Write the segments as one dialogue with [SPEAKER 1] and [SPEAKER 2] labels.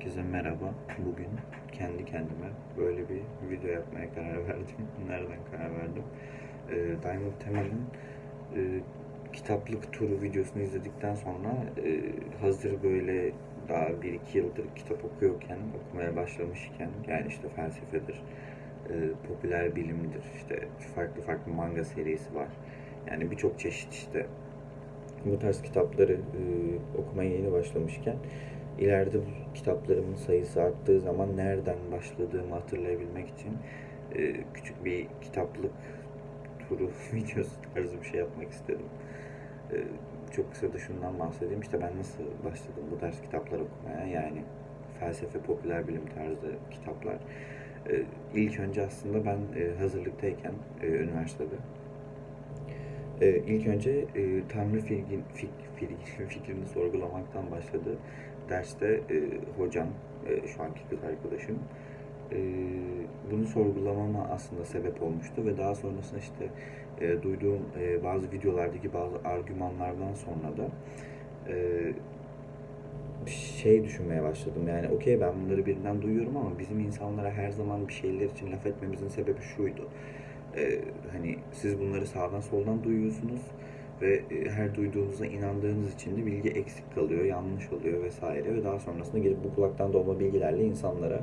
[SPEAKER 1] Herkese merhaba. Bugün kendi kendime böyle bir video yapmaya karar verdim. Nereden karar verdim? Ee, Diamond Temel'in e, kitaplık turu videosunu izledikten sonra e, hazır böyle daha 1-2 yıldır kitap okuyorken, okumaya başlamışken yani işte felsefedir, e, popüler bilimdir, işte farklı farklı manga serisi var. Yani birçok çeşit işte bu tarz kitapları e, okumaya yeni başlamışken ileride bu kitaplarımın sayısı arttığı zaman nereden başladığımı hatırlayabilmek için e, küçük bir kitaplık turu videosu tarzı bir şey yapmak istedim. E, çok kısa da şundan bahsedeyim. İşte ben nasıl başladım bu tarz kitaplar okumaya yani felsefe, popüler bilim tarzı kitaplar. E, ilk önce aslında ben e, hazırlıktayken e, üniversitede ee, ilk önce e, Tanrı filgin, fik, fil- fikrini sorgulamaktan başladı. Derste e, hocam, e, şu anki kız arkadaşım, e, bunu sorgulamama aslında sebep olmuştu ve daha sonrasında işte e, duyduğum e, bazı videolardaki bazı argümanlardan sonra da e, şey düşünmeye başladım. Yani okey ben bunları birinden duyuyorum ama bizim insanlara her zaman bir şeyler için laf etmemizin sebebi şuydu. Ee, hani siz bunları sağdan soldan duyuyorsunuz ve e, her duyduğunuza inandığınız için de bilgi eksik kalıyor, yanlış oluyor vesaire ve daha sonrasında gelip bu kulaktan dolma bilgilerle insanlara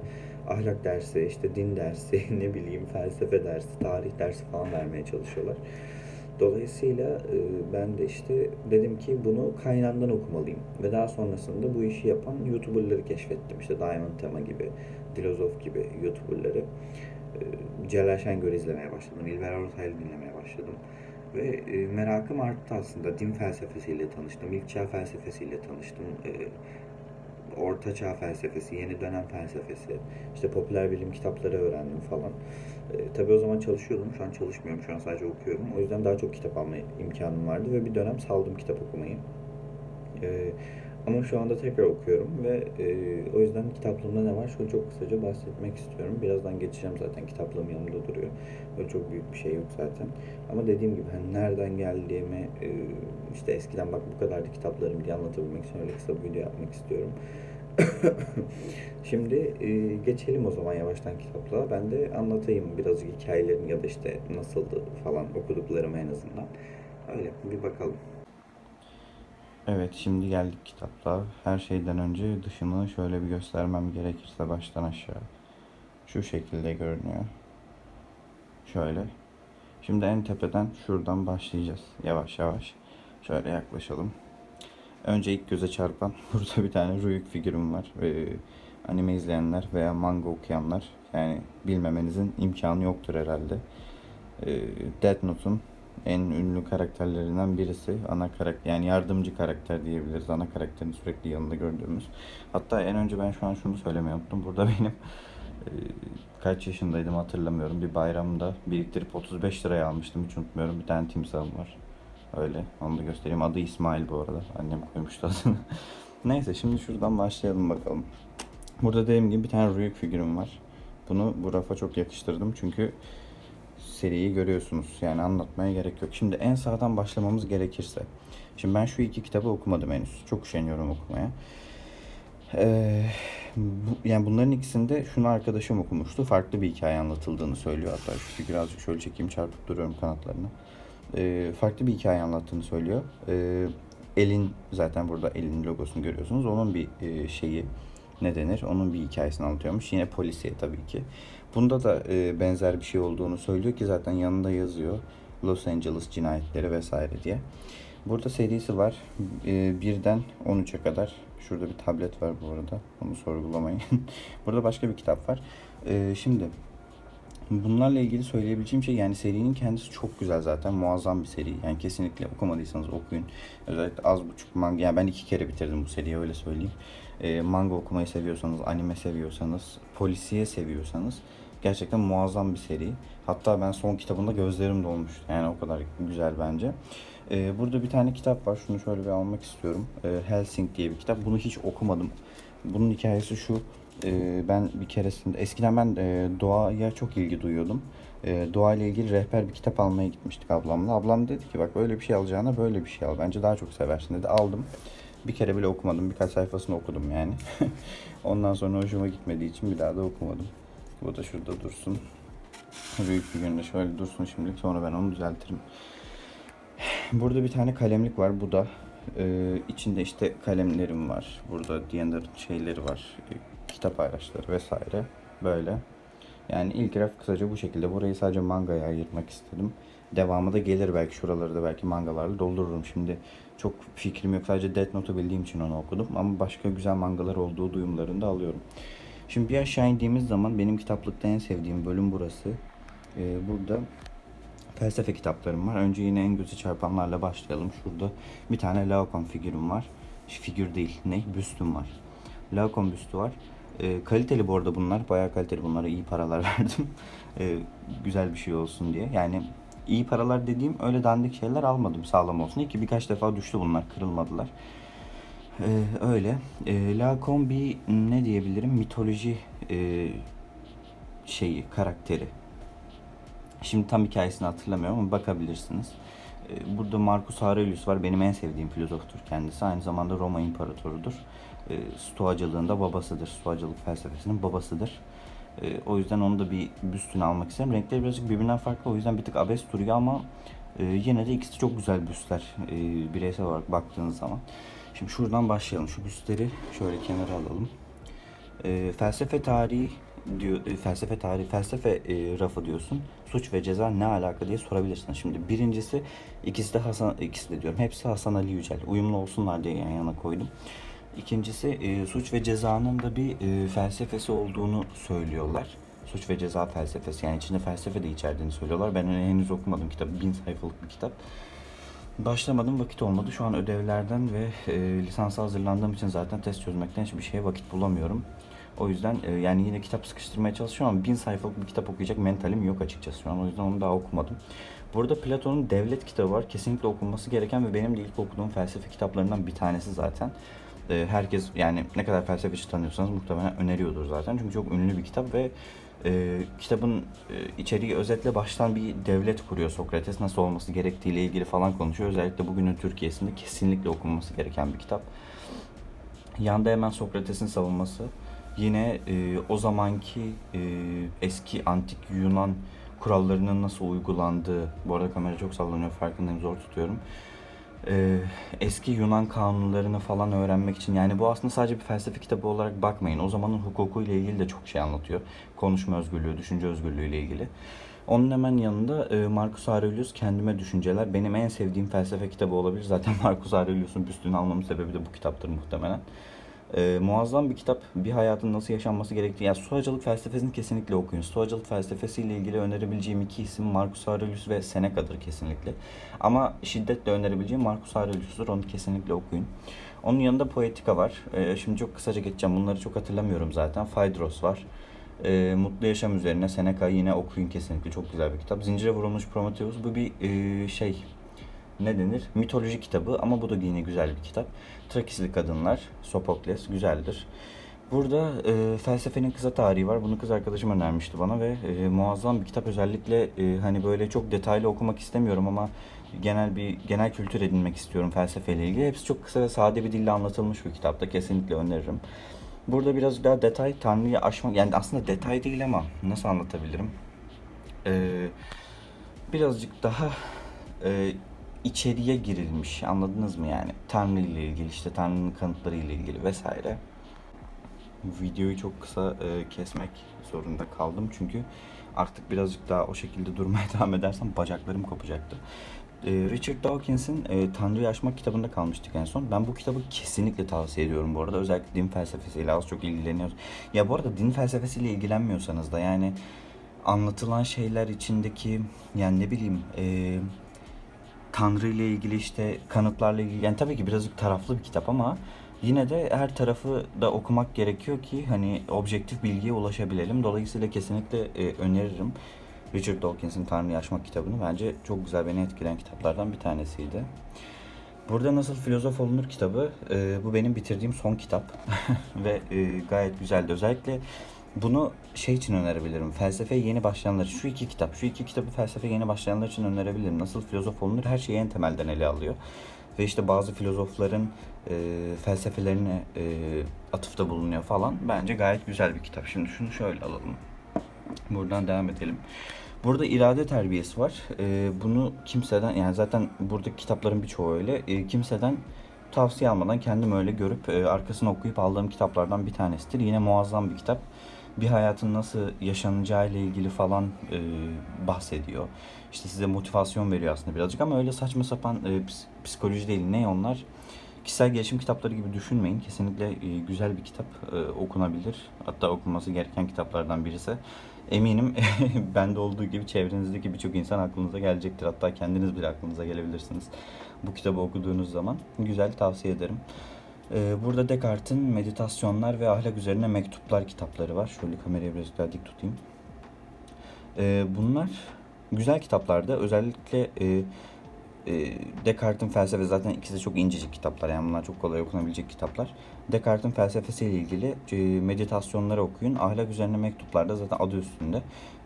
[SPEAKER 1] ahlak dersi, işte din dersi, ne bileyim felsefe dersi, tarih dersi falan vermeye çalışıyorlar. Dolayısıyla e, ben de işte dedim ki bunu kaynağından okumalıyım. Ve daha sonrasında bu işi yapan YouTuber'ları keşfettim. İşte Diamond Tema gibi, Dilozof gibi YouTuber'ları. E, Celal Şengör izlemeye başladım. İlber Ortaylı dinlemeye başladım. Ve e, merakım arttı aslında. Din felsefesiyle tanıştım. İlk çağ felsefesiyle tanıştım. E, Orta çağ felsefesi, yeni dönem felsefesi, işte popüler bilim kitapları öğrendim falan. E, tabii o zaman çalışıyordum. Şu an çalışmıyorum. Şu an sadece okuyorum. O yüzden daha çok kitap alma imkanım vardı ve bir dönem saldım kitap okumayı. E, ama şu anda tekrar okuyorum ve e, o yüzden kitaplığımda ne var? Şöyle çok kısaca bahsetmek istiyorum. Birazdan geçeceğim zaten. Kitaplığım yanımda duruyor. Böyle çok büyük bir şey yok zaten. Ama dediğim gibi hani nereden geldiğimi e, işte eskiden bak bu kadardı kitaplarım diye anlatabilmek için öyle kısa bir video yapmak istiyorum. Şimdi e, geçelim o zaman yavaştan kitaplara. Ben de anlatayım birazcık hikayelerini ya da işte nasıldı falan okuduklarımı en azından. Öyle bir bakalım. Evet şimdi geldik kitapta. Her şeyden önce dışını şöyle bir göstermem gerekirse baştan aşağı. Şu şekilde görünüyor. Şöyle. Şimdi en tepeden şuradan başlayacağız. Yavaş yavaş. Şöyle yaklaşalım. Önce ilk göze çarpan burada bir tane Ruyuk figürüm var. Ee, anime izleyenler veya manga okuyanlar yani bilmemenizin imkanı yoktur herhalde. Ee, Death Note'un en ünlü karakterlerinden birisi. Ana karakter yani yardımcı karakter diyebiliriz. Ana karakterin sürekli yanında gördüğümüz. Hatta en önce ben şu an şunu söylemeyi unuttum. Burada benim e, kaç yaşındaydım hatırlamıyorum. Bir bayramda biriktirip 35 liraya almıştım. Hiç unutmuyorum. Bir tane timsahım var. Öyle. Onu da göstereyim. Adı İsmail bu arada. Annem koymuştu adını. Neyse şimdi şuradan başlayalım bakalım. Burada dediğim gibi bir tane Ruyuk figürüm var. Bunu bu rafa çok yakıştırdım çünkü seriyi görüyorsunuz. Yani anlatmaya gerek yok. Şimdi en sağdan başlamamız gerekirse. Şimdi ben şu iki kitabı okumadım henüz. Çok üşeniyorum okumaya. Ee, bu, yani bunların ikisinde şunu arkadaşım okumuştu. Farklı bir hikaye anlatıldığını söylüyor. Hatta şu figürü azıcık şöyle çekeyim çarpıp duruyorum kanatlarını. Ee, farklı bir hikaye anlattığını söylüyor. Ee, elin zaten burada elin logosunu görüyorsunuz. Onun bir e, şeyi ne denir? Onun bir hikayesini anlatıyormuş. Yine polisiye tabii ki. Bunda da e, benzer bir şey olduğunu söylüyor ki zaten yanında yazıyor. Los Angeles cinayetleri vesaire diye. Burada serisi var. E, birden 13'e kadar. Şurada bir tablet var bu arada. Onu sorgulamayın. Burada başka bir kitap var. E, şimdi bunlarla ilgili söyleyebileceğim şey yani serinin kendisi çok güzel zaten. Muazzam bir seri. Yani kesinlikle okumadıysanız okuyun. Özellikle az buçuk manga. Yani ben iki kere bitirdim bu seriyi öyle söyleyeyim. E, manga okumayı seviyorsanız, anime seviyorsanız, polisiye seviyorsanız gerçekten muazzam bir seri. Hatta ben son kitabında gözlerim dolmuştu. Yani o kadar güzel bence. E, burada bir tane kitap var. Şunu şöyle bir almak istiyorum. E, Helsing diye bir kitap. Bunu hiç okumadım. Bunun hikayesi şu. E, ben bir keresinde eskiden ben e, doğaya çok ilgi duyuyordum. E, doğayla ilgili rehber bir kitap almaya gitmiştik ablamla. Ablam dedi ki bak öyle bir şey alacağına böyle bir şey al. Bence daha çok seversin dedi. Aldım. Bir kere bile okumadım. Birkaç sayfasını okudum yani. Ondan sonra hoşuma gitmediği için bir daha da okumadım. Bu da şurada dursun. Büyük bir günde şöyle dursun şimdilik. Sonra ben onu düzeltirim. Burada bir tane kalemlik var. Bu da e, içinde işte kalemlerim var. Burada diğerlerin şeyleri var. E, kitap araçları vesaire. Böyle. Yani ilk raf kısaca bu şekilde. Burayı sadece mangaya ayırmak istedim. Devamı da gelir belki şuraları da belki mangalarla doldururum. Şimdi çok fikrim yok. Sadece Death Note'u bildiğim için onu okudum. Ama başka güzel mangalar olduğu duyumlarını da alıyorum. Şimdi bir aşağı indiğimiz zaman benim kitaplıkta en sevdiğim bölüm burası. Ee, burada felsefe kitaplarım var. Önce yine en gözü çarpanlarla başlayalım. Şurada bir tane Laocoon figürüm var. Figür değil, ne? Büstüm var. Laocoon büstü var. Ee, kaliteli bu arada bunlar. Bayağı kaliteli bunlara iyi paralar verdim. Ee, güzel bir şey olsun diye. Yani iyi paralar dediğim öyle dandik şeyler almadım sağlam olsun. İyi ki birkaç defa düştü bunlar. Kırılmadılar. Ee, öyle. Ee, Laocoon bir ne diyebilirim? Mitoloji e, şeyi, karakteri. Şimdi tam hikayesini hatırlamıyorum ama bakabilirsiniz. Ee, Burada Marcus Aurelius var. Benim en sevdiğim filozoftur kendisi. Aynı zamanda Roma İmparatorudur. Ee, Stoacılığın da babasıdır. Stoacılık felsefesinin babasıdır. Ee, O yüzden onu da bir büstünü almak isterim. Renkleri birazcık birbirinden farklı. O yüzden bir tık abes duruyor ama e, yine de ikisi çok güzel büstler. e, Bireysel olarak baktığınız zaman. Şimdi şuradan başlayalım. Şu büstleri şöyle kenara alalım. E, felsefe tarihi diyor e, felsefe tarihi felsefe e, rafı diyorsun. Suç ve ceza ne alaka diye sorabilirsin. Şimdi birincisi ikisi de Hasan ikisi de diyorum. Hepsi Hasan Ali Yücel. Uyumlu olsunlar diye yan yana koydum. İkincisi e, suç ve cezanın da bir e, felsefesi olduğunu söylüyorlar. Suç ve ceza felsefesi yani içinde felsefe de içerdiğini söylüyorlar. Ben henüz okumadım kitabı. Bin sayfalık bir kitap. Başlamadım vakit olmadı. Şu an ödevlerden ve e, lisansa hazırlandığım için zaten test çözmekten hiçbir şeye vakit bulamıyorum. O yüzden e, yani yine kitap sıkıştırmaya çalışıyorum ama bin sayfalık bir kitap okuyacak mentalim yok açıkçası şu an. O yüzden onu daha okumadım. Burada Platon'un Devlet kitabı var. Kesinlikle okunması gereken ve benim de ilk okuduğum felsefe kitaplarından bir tanesi zaten. E, herkes yani ne kadar felsefeci tanıyorsanız muhtemelen öneriyordur zaten. Çünkü çok ünlü bir kitap ve e, kitabın e, içeriği özetle baştan bir devlet kuruyor Sokrates. Nasıl olması gerektiğiyle ilgili falan konuşuyor. Özellikle bugünün Türkiye'sinde kesinlikle okunması gereken bir kitap. Yanda hemen Sokrates'in savunması. Yine e, o zamanki e, eski antik Yunan kurallarının nasıl uygulandığı, bu arada kamera çok sallanıyor farkındayım zor tutuyorum. E, eski Yunan kanunlarını falan öğrenmek için yani bu aslında sadece bir felsefe kitabı olarak bakmayın. O zamanın hukuku ile ilgili de çok şey anlatıyor. Konuşma özgürlüğü, düşünce özgürlüğü ile ilgili. Onun hemen yanında e, Marcus Aurelius Kendime Düşünceler. Benim en sevdiğim felsefe kitabı olabilir. Zaten Marcus Aurelius'un büstünü almamın sebebi de bu kitaptır muhtemelen. Ee, muazzam bir kitap. Bir hayatın nasıl yaşanması gerektiği. Yani Stoacılık felsefesini kesinlikle okuyun. Stoacılık felsefesiyle ilgili önerebileceğim iki isim Marcus Aurelius ve Seneca'dır kesinlikle. Ama şiddetle önerebileceğim Marcus Aurelius'dur. Onu kesinlikle okuyun. Onun yanında Poetika var. Ee, şimdi çok kısaca geçeceğim. Bunları çok hatırlamıyorum zaten. Phaedros var. Ee, Mutlu Yaşam üzerine Seneca yine okuyun kesinlikle. Çok güzel bir kitap. Zincire Vurulmuş Prometheus. Bu bir e, şey ne denir? Mitoloji kitabı ama bu da yine güzel bir kitap. Trakisli Kadınlar, Sopokles güzeldir. Burada e, felsefenin kısa tarihi var. Bunu kız arkadaşım önermişti bana ve e, muazzam bir kitap. Özellikle e, hani böyle çok detaylı okumak istemiyorum ama genel bir genel kültür edinmek istiyorum felsefeyle ilgili. Hepsi çok kısa ve sade bir dille anlatılmış bir kitapta. Kesinlikle öneririm. Burada biraz daha detay Tanrı'yı aşmak yani aslında detay değil ama nasıl anlatabilirim? Ee, birazcık daha e, içeriye girilmiş. Anladınız mı yani? Tanrı ile ilgili işte Tanrı'nın kanıtları ile ilgili vesaire. Videoyu çok kısa e, kesmek zorunda kaldım çünkü artık birazcık daha o şekilde durmaya devam edersem bacaklarım kopacaktı. E, Richard Dawkins'in e, Tanrı'yı Aşmak kitabında kalmıştık en son. Ben bu kitabı kesinlikle tavsiye ediyorum bu arada. Özellikle din felsefesiyle az çok ilgileniyoruz. Ya bu arada din felsefesiyle ilgilenmiyorsanız da yani anlatılan şeyler içindeki yani ne bileyim e, Tanrı ile ilgili işte kanıtlarla ilgili yani tabii ki birazcık taraflı bir kitap ama yine de her tarafı da okumak gerekiyor ki hani objektif bilgiye ulaşabilelim. Dolayısıyla kesinlikle e, öneririm. Richard Dawkins'in Tanrı'yı Aşmak kitabını bence çok güzel beni etkileyen kitaplardan bir tanesiydi. Burada Nasıl Filozof Olunur kitabı. e, bu benim bitirdiğim son kitap ve e, gayet güzeldi. Özellikle bunu şey için önerebilirim. Felsefeye yeni başlayanlar. Şu iki kitap, şu iki kitabı felsefe yeni başlayanlar için önerebilirim. Nasıl filozof olunur her şeyi en temelden ele alıyor. Ve işte bazı filozofların e, felsefelerine e, atıfta bulunuyor falan. Bence gayet güzel bir kitap. Şimdi şunu şöyle alalım. Buradan devam edelim. Burada irade terbiyesi var. Ee, bunu kimseden yani zaten buradaki kitapların birçoğu öyle. Ee, kimseden tavsiye almadan kendim öyle görüp e, arkasını okuyup aldığım kitaplardan bir tanesidir. Yine muazzam bir kitap. Bir hayatın nasıl yaşanacağı ile ilgili falan e, bahsediyor. İşte size motivasyon veriyor aslında birazcık ama öyle saçma sapan e, ps- psikoloji değil. Ne onlar? Kişisel gelişim kitapları gibi düşünmeyin. Kesinlikle e, güzel bir kitap e, okunabilir. Hatta okunması gereken kitaplardan birisi. Eminim bende olduğu gibi çevrenizdeki birçok insan aklınıza gelecektir. Hatta kendiniz bile aklınıza gelebilirsiniz. Bu kitabı okuduğunuz zaman. Güzel tavsiye ederim. E, burada Descartes'in meditasyonlar ve ahlak üzerine mektuplar kitapları var. Şöyle kamerayı biraz daha dik tutayım. E, bunlar güzel kitaplardı. Özellikle e, e, Descartes'in felsefe zaten ikisi de çok incecik kitaplar yani bunlar çok kolay okunabilecek kitaplar. Descartes'in felsefesiyle ilgili e, meditasyonları okuyun. Ahlak üzerine mektuplarda zaten adı üstünde.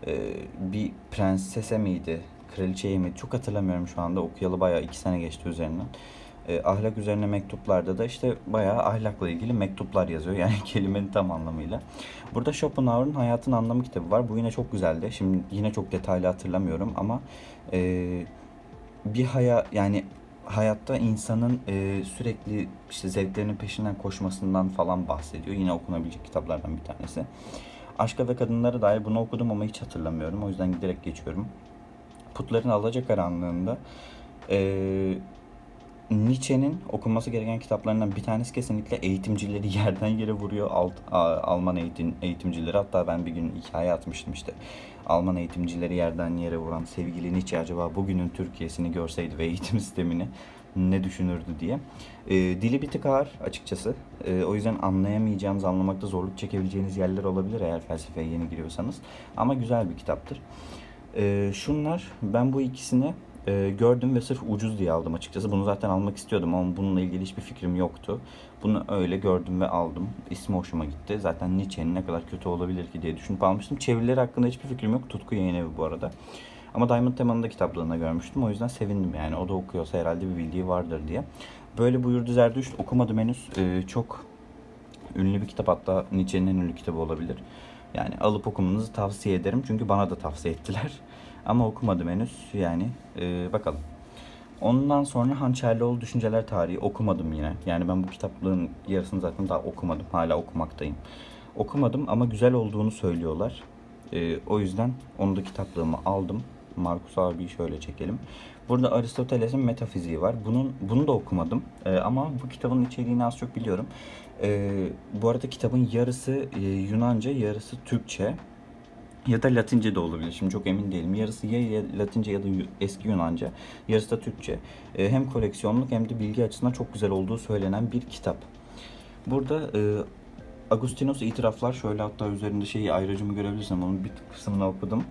[SPEAKER 1] E, bir prensese miydi, kraliçeye miydi çok hatırlamıyorum şu anda. Okuyalı bayağı iki sene geçti üzerinden. E, ahlak üzerine mektuplarda da işte bayağı ahlakla ilgili mektuplar yazıyor. Yani kelimenin tam anlamıyla. Burada Schopenhauer'ın Hayatın Anlamı kitabı var. Bu yine çok güzeldi. Şimdi yine çok detaylı hatırlamıyorum ama e, bir haya yani hayatta insanın e, sürekli işte zevklerinin peşinden koşmasından falan bahsediyor. Yine okunabilecek kitaplardan bir tanesi. Aşka ve kadınlara dair bunu okudum ama hiç hatırlamıyorum. O yüzden giderek geçiyorum. Putların Alacakaranlığında e, Nietzsche'nin okunması gereken kitaplarından bir tanesi kesinlikle eğitimcileri yerden yere vuruyor. Alt, Alman eğitim, eğitimcileri. Hatta ben bir gün hikaye atmıştım işte. Alman eğitimcileri yerden yere vuran sevgili Nietzsche acaba bugünün Türkiye'sini görseydi ve eğitim sistemini ne düşünürdü diye. E, dili bir tık ağır açıkçası. E, o yüzden anlayamayacağınız, anlamakta zorluk çekebileceğiniz yerler olabilir eğer felsefeye yeni giriyorsanız. Ama güzel bir kitaptır. E, şunlar, ben bu ikisini e, gördüm ve sırf ucuz diye aldım açıkçası. Bunu zaten almak istiyordum ama bununla ilgili hiçbir fikrim yoktu. Bunu öyle gördüm ve aldım. İsmi hoşuma gitti. Zaten Nietzsche'nin ne kadar kötü olabilir ki diye düşünüp almıştım. Çevirileri hakkında hiçbir fikrim yok. Tutku yayın evi bu arada. Ama Diamond Teman'ın da kitaplığında görmüştüm. O yüzden sevindim yani. O da okuyorsa herhalde bir bildiği vardır diye. Böyle buyurdu Zerdüşt. Okumadım henüz. E, çok ünlü bir kitap. Hatta Nietzsche'nin en ünlü kitabı olabilir. Yani alıp okumanızı tavsiye ederim. Çünkü bana da tavsiye ettiler. Ama okumadım henüz. Yani e, bakalım. Ondan sonra Hançerlioğlu Düşünceler Tarihi okumadım yine. Yani ben bu kitaplığın yarısını zaten daha okumadım. Hala okumaktayım. Okumadım ama güzel olduğunu söylüyorlar. E, o yüzden onu da kitaplığımı aldım. Markus abi şöyle çekelim. Burada Aristoteles'in metafiziği var. Bunun bunu da okumadım. E, ama bu kitabın içeriğini az çok biliyorum. E, bu arada kitabın yarısı e, Yunanca, yarısı Türkçe. Ya da Latince de olabilir. Şimdi çok emin değilim. Yarısı ya Latince ya da eski Yunanca, yarısı da Türkçe. E, hem koleksiyonluk hem de bilgi açısından çok güzel olduğu söylenen bir kitap. Burada e, Agustinos itiraflar şöyle hatta üzerinde şeyi ayrıcımı görebilirsin. Onun bir kısmını okudum.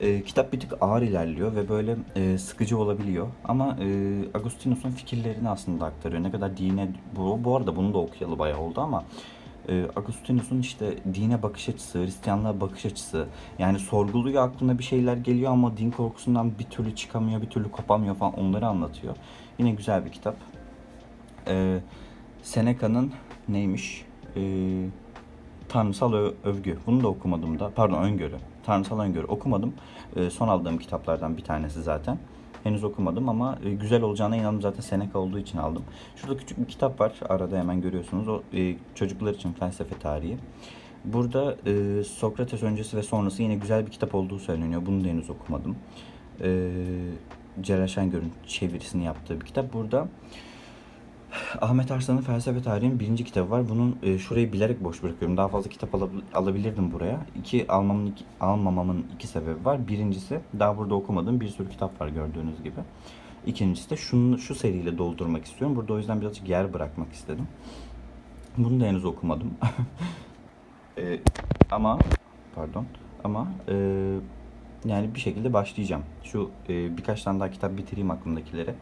[SPEAKER 1] E, kitap bir tık ağır ilerliyor ve böyle e, sıkıcı olabiliyor. Ama e, Agustinos'un fikirlerini aslında aktarıyor. Ne kadar dine... Bu, bu arada bunu da okuyalı bayağı oldu ama e, Augustinus'un işte dine bakış açısı, Hristiyanlığa bakış açısı yani sorguluyor aklına bir şeyler geliyor ama din korkusundan bir türlü çıkamıyor, bir türlü kopamıyor falan onları anlatıyor. Yine güzel bir kitap. E, Seneca'nın neymiş? E, Tanrısal Övgü. Bunu da okumadım da. Pardon Öngörü. Tanrısal Öngörü okumadım. E, son aldığım kitaplardan bir tanesi zaten. Henüz okumadım ama e, güzel olacağına inandım zaten Seneca olduğu için aldım. Şurada küçük bir kitap var. Arada hemen görüyorsunuz. O e, çocuklar için felsefe tarihi. Burada e, Sokrates öncesi ve sonrası yine güzel bir kitap olduğu söyleniyor. Bunu da henüz okumadım. E, Celal Şengör'ün çevirisini yaptığı bir kitap. Burada Ahmet Arslan'ın felsefe tarihinin birinci kitabı var. Bunun e, şurayı bilerek boş bırakıyorum. Daha fazla kitap alabil- alabilirdim buraya. İki almamın iki, almamamın iki sebebi var. Birincisi daha burada okumadığım bir sürü kitap var gördüğünüz gibi. İkincisi de şunu, şu seriyle doldurmak istiyorum. Burada o yüzden birazcık yer bırakmak istedim. Bunu da henüz okumadım. E, ama pardon ama e, yani bir şekilde başlayacağım. Şu e, birkaç tane daha kitap bitireyim aklımdakileri.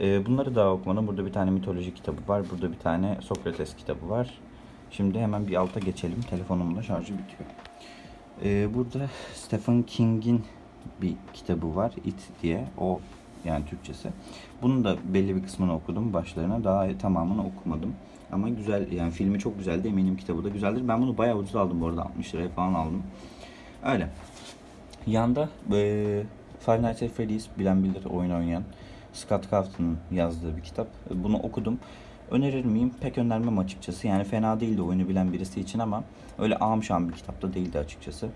[SPEAKER 1] E, bunları daha okumadım. Burada bir tane mitoloji kitabı var. Burada bir tane Sokrates kitabı var. Şimdi hemen bir alta geçelim. Telefonumun da şarjı bitiyor. E, burada Stephen King'in bir kitabı var. It diye. O yani Türkçesi. Bunun da belli bir kısmını okudum başlarına. Daha tamamını okumadım. Ama güzel yani filmi çok güzeldi. Eminim kitabı da güzeldir. Ben bunu bayağı ucuz aldım bu arada. 60 liraya falan aldım. Öyle. Yanda e, Five Nights at Freddy's bilen bilir oyun oynayan Scott Cawthon'ın yazdığı bir kitap. Bunu okudum. Önerir miyim? Pek önermem açıkçası. Yani fena değildi oyunu bilen birisi için ama öyle ağam şam bir kitap da değildi açıkçası.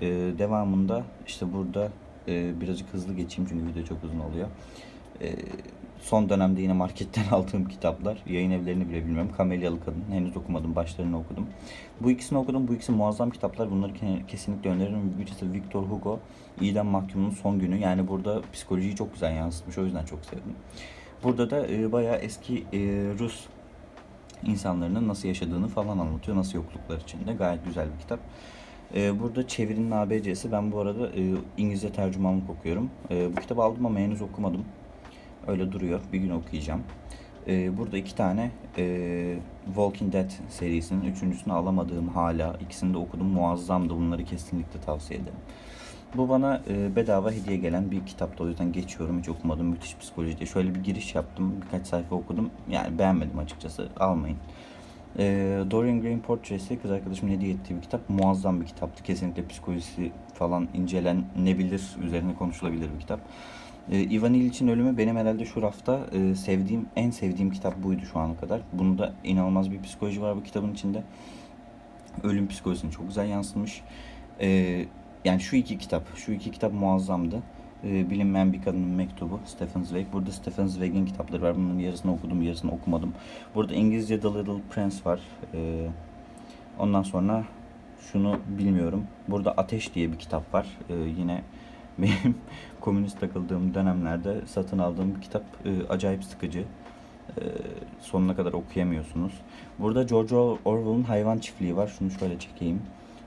[SPEAKER 1] E, devamında işte burada e, birazcık hızlı geçeyim çünkü video çok uzun oluyor. E, son dönemde yine marketten aldığım kitaplar. Yayın evlerini bile bilmiyorum. Kamelyalı Kadın. Henüz okumadım. Başlarını okudum. Bu ikisini okudum. Bu ikisi muazzam kitaplar. Bunları ke- kesinlikle öneririm. Birisi Victor Hugo. İdam Mahkumunun Son Günü. Yani burada psikolojiyi çok güzel yansıtmış. O yüzden çok sevdim. Burada da e, bayağı eski e, Rus insanların nasıl yaşadığını falan anlatıyor. Nasıl yokluklar içinde. Gayet güzel bir kitap. E, burada çevirinin ABC'si. Ben bu arada e, İngilizce tercümanlık okuyorum. E, bu kitabı aldım ama henüz okumadım. Öyle duruyor. Bir gün okuyacağım. Ee, burada iki tane e, Walking Dead serisinin üçüncüsünü alamadığım hala. İkisini de okudum. Muazzamdı. Bunları kesinlikle tavsiye ederim. Bu bana e, bedava hediye gelen bir kitaptı. O yüzden geçiyorum. Hiç okumadım. Müthiş psikoloji diye. Şöyle bir giriş yaptım. Birkaç sayfa okudum. Yani beğenmedim açıkçası. Almayın. E, Dorian Gray'in Portresi kız arkadaşımın hediye ettiği bir kitap. Muazzam bir kitaptı. Kesinlikle psikolojisi falan incelenebilir. Üzerine konuşulabilir bir kitap. E, Ivan İliç'in ölümü benim herhalde şu rafta e, sevdiğim, en sevdiğim kitap buydu şu ana kadar. Bunda inanılmaz bir psikoloji var bu kitabın içinde. Ölüm psikolojisini çok güzel yansıtmış. E, yani şu iki kitap, şu iki kitap muazzamdı. E, Bilinmeyen Bir Kadının Mektubu, Stephen Zweig. Burada Stephen Zweig'in kitapları var. Bunların yarısını okudum, yarısını okumadım. Burada İngilizce The Little Prince var. E, ondan sonra şunu bilmiyorum. Burada Ateş diye bir kitap var. E, yine benim komünist takıldığım dönemlerde satın aldığım bir kitap e, acayip sıkıcı. E, sonuna kadar okuyamıyorsunuz. Burada George Orwell'ın Hayvan Çiftliği var. Şunu şöyle çekeyim.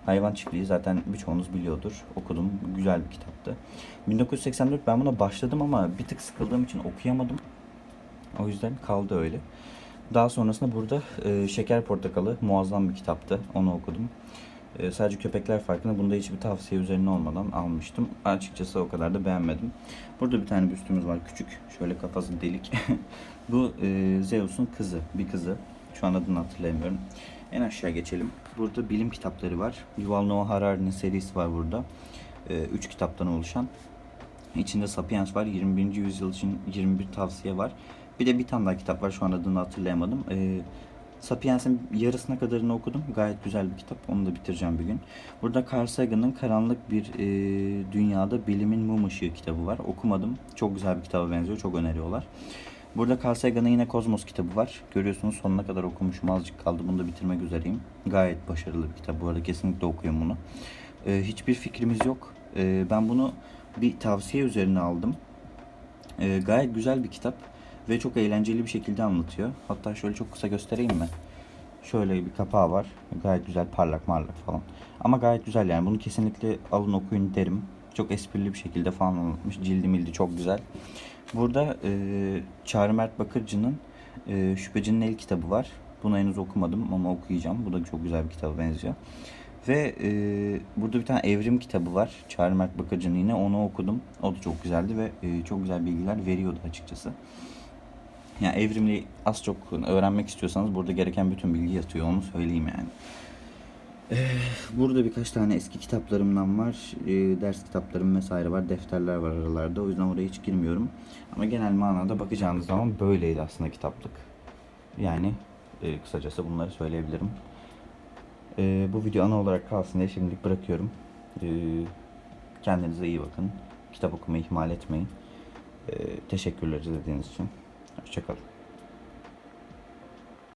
[SPEAKER 1] Hayvan Çiftliği zaten birçoğunuz biliyordur. Okudum. Güzel bir kitaptı. 1984 ben buna başladım ama bir tık sıkıldığım için okuyamadım. O yüzden kaldı öyle. Daha sonrasında burada e, Şeker Portakalı muazzam bir kitaptı. Onu okudum. E, sadece köpekler farkında bunda hiçbir tavsiye üzerine olmadan almıştım. Açıkçası o kadar da beğenmedim. Burada bir tane büstümüz var küçük. Şöyle kafası delik. Bu e, Zeus'un kızı. Bir kızı. Şu an adını hatırlayamıyorum. En aşağı geçelim. Burada bilim kitapları var. Yuval Noah Harari'nin serisi var burada. E, üç kitaptan oluşan. İçinde Sapiens var. 21. yüzyıl için 21 tavsiye var. Bir de bir tane daha kitap var. Şu an adını hatırlayamadım. Ee, Sapiens'in yarısına kadarını okudum. Gayet güzel bir kitap. Onu da bitireceğim bir gün. Burada Carl Sagan'ın Karanlık Bir e, Dünyada Bilimin Mum Işığı kitabı var. Okumadım. Çok güzel bir kitaba benziyor. Çok öneriyorlar. Burada Carl Sagan'ın yine Kozmos kitabı var. Görüyorsunuz sonuna kadar okumuşum. Azıcık kaldı. Bunu da bitirmek üzereyim. Gayet başarılı bir kitap. Bu arada kesinlikle okuyun bunu. Ee, hiçbir fikrimiz yok. Ee, ben bunu bir tavsiye üzerine aldım. Ee, gayet güzel bir kitap ve çok eğlenceli bir şekilde anlatıyor. Hatta şöyle çok kısa göstereyim mi? Şöyle bir kapağı var. Gayet güzel parlak marlak falan. Ama gayet güzel yani. Bunu kesinlikle alın okuyun derim. Çok esprili bir şekilde falan anlatmış. Cildi mildi çok güzel. Burada e, Çağrı Mert Bakırcı'nın e, Şüphecinin El kitabı var. Bunu henüz okumadım ama okuyacağım. Bu da çok güzel bir kitaba benziyor. Ve e, burada bir tane evrim kitabı var. Çağrı Mert Bakırcı'nın yine onu okudum. O da çok güzeldi ve e, çok güzel bilgiler veriyordu açıkçası. Yani evrimli az çok öğrenmek istiyorsanız burada gereken bütün bilgi yatıyor. Onu söyleyeyim yani. Ee, Burada birkaç tane eski kitaplarımdan var. Ee, ders kitaplarım vesaire var. Defterler var aralarda. O yüzden oraya hiç girmiyorum. Ama genel manada bakacağınız zaman böyleydi aslında kitaplık. Yani e, kısacası bunları söyleyebilirim. Bu video ana olarak kalsın diye şimdilik bırakıyorum. Kendinize iyi bakın. Kitap okumayı ihmal etmeyin. Ee, teşekkürler izlediğiniz için. Hoşçakalın.